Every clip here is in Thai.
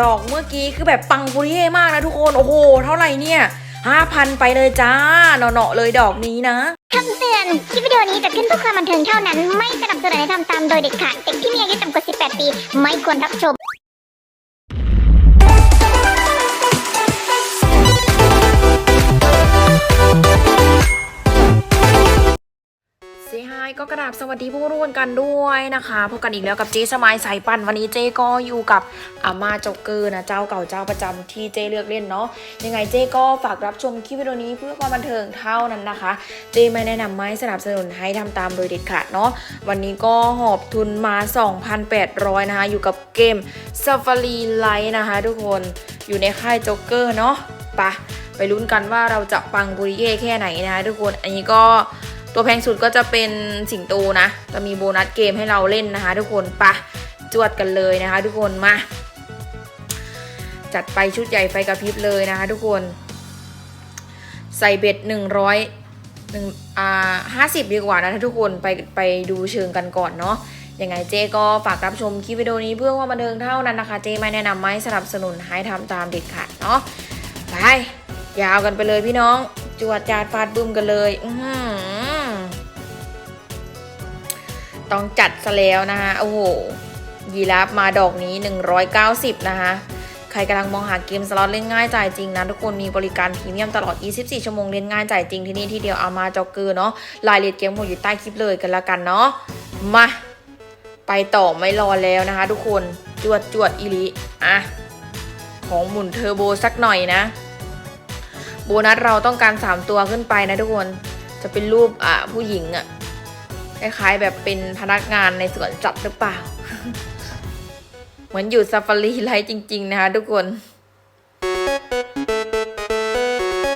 ดอกเมื่อกี้คือแบบปังปุริเย่มากนะทุกคน โอ้โห เท่าไหร่เนี่ยห้าพันไปเลยจ้าเนาะๆเลยดอกนี้นะคำเตือน คลิปวิดีโอนี้จะขึ้นเพื่อความบันเทิงเท่านั้น ไม่สนับสนุนให้ทำตามโดยเด็ดขาด เด็กที่มีอายุต่ำกว่า 18 ปี ไม่ควรรับชม ก็กระดาบสวัสดีผู้ร่วมกันด้วยนะคะพบกันอีกแล้วกับเจ๊สมายสายปั่นวันนี้เจ๊ก็อยู่กับอาม่าจ็อกเกอร์นะเจ้าเก่าเจ้าประจำที่เจ๊เลือกเล่นเนาะยังไงเจ๊ก็ฝากรับชมคลิปวิดีโอนี้เพื่อความบันเทิงเท่านั้นนะคะ เจ๊ไม่แนะนำไม่สนับสนุนให้ทำตามโดยเด็ดขาดเนาะวันนี้ก็หอบทุนมา 2,800 นะคะ อยู่กับเกม Safari Light นะคะ ทุกคนอยู่ในค่ายจ็อกเกอร์เนาะไปะไปลุ้นกันว่าเราจะปังบุริเย่แค่ไหนนะคะทุกคนอันนี้ก็ ตัวแพงสุดก็จะเป็นสิงโตนะ จะมีโบนัสเกมให้เราเล่นนะคะ ทุกคนปะจวดกันเลยนะคะ ทุกคนมา จัดไปชุดใหญ่ไฟกระพริบเลยนะคะ ทุกคน ใส่เบ็ดหนึ่งร้อยหนึ่งอ่าห้าสิบดีกว่านะทุกคนไปไปดูเชิงกันก่อนเนาะยังไงเจก็ฝากรับชมคลิปวิดีโอนี้เพื่อความบันเทิงเท่านั้นนะคะ เจไม่แนะนำไม่สนับสนุนให้ทำตามเด็ดขาดเนาะไปยาวกันไปเลยพี่น้อง จวดจาดฟาดบึ้มกันเลย อือหือ ต้องจัดซะแล้วนะคะโอ้โหยีราฟมาดอกนี้ 190 นะคะ ใครกำลังมองหาเกมสล็อตเล่นง่ายจ่ายจริงนะ ทุกคนมีบริการพรีเมียมตลอด 24 ชั่วโมงเล่นง่ายจ่ายจริงที่นี่ที่เดียวเอามาจ็อกเกอร์เนาะรายละเอียดเกมหมดอยู่ใต้คลิปเลยกันละกันเนาะมา ไปต่อไม่รอแล้วนะคะ ทุกคนจวดจวดอีลิอะของหมุนเทอร์โบสักหน่อยนะ โบนัสเราต้องการ 3 ตัวขึ้นไปนะทุกคนจะเป็นรูปอะผู้หญิงอะ คล้ายๆแบบเป็นพนักงานในสวนจัดหรือเปล่า เหมือนอยู่ซาฟารีไลท์จริง ๆ นะคะทุกคน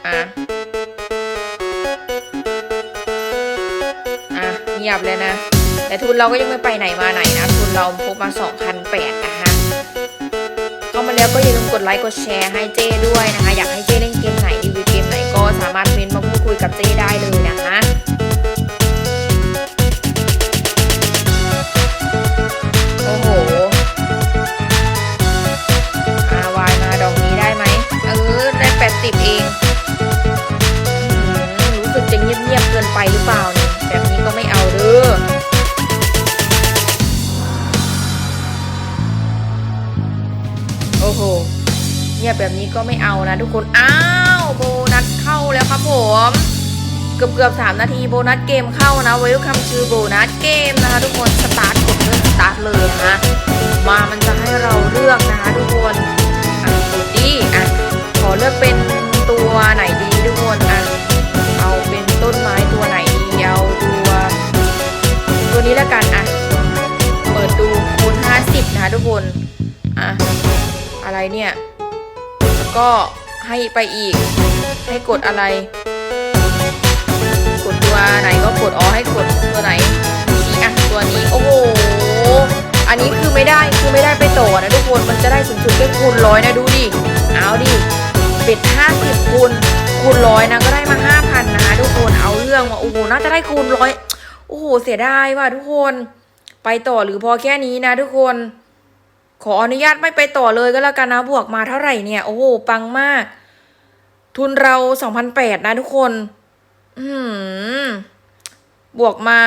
อะอะเงียบเลยนะ แต่ทุนเราก็ยังไม่ไปไหนมาไหนนะทุนเราพบมา2,008นะคะเข้ามาแล้วก็อย่าลืมกดไลค์กดแชร์ให้เจ้ด้วยนะคะ อยากให้เจ้เล่นเกมไหนรีวิวเกมไหนก็สามารถเม้นต์มาพูดคุยกับเจ้ได้เลยนะคะ โห เงียบแบบนี้ก็ไม่เอานะทุกคน อ้าวโบนัสเข้าแล้วครับผม เกือบเกือบสามนาทีโบนัสเกมเข้านะเวลคัมชื่อโบนัสเกมนะคะ ทุกคนสตาร์ทกดเริ่มสตาร์ทเลยนะมามันจะให้เราเลือกนะคะทุกคนอะกดดีอะขอเลือกเป็นตัวไหนดีทุกคนอะเอาเป็นต้นไม้ตัวไหนดีเอาตัวตัวนี้แล้วกันอะเปิดดูคูณ50นะคะทุกคน อะไรเนี่ย ก็ให้ไปอีก ให้กดอะไร กดตัวไหนก็กดอ๋อให้กดตัวไหนนี่อะตัวนี้โอ้โหอันนี้คือไม่ได้คือไม่ได้ไปต่อนะทุกคนมันจะได้สูงสุดแค่คูณร้อยนะดูดิเอาดิเป็ดห้าสิบคูณคูณร้อยนะก็ได้มาห้าพันนะคะทุกคนเอาเรื่องมาโอ้โหน่าจะได้คูณร้อยโอ้โหเสียดายว่ะทุกคน ไปต่อหรือพอแค่นี้นะทุกคน ขออนุญาตไม่ไปต่อเลยก็แล้วกันนะบวกมาเท่าไหร่เนี่ย โอ้โหปังมาก ทุนเราสองพันะทุกคน อืมบวกมา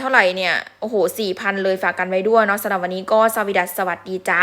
เท่าไหร่เนี่ย โอ้โหสี่พันเลยฝากกันไว้ด้วยเนาะสำหรับวันนี้ก็สวัสดีสวัสดีจ้า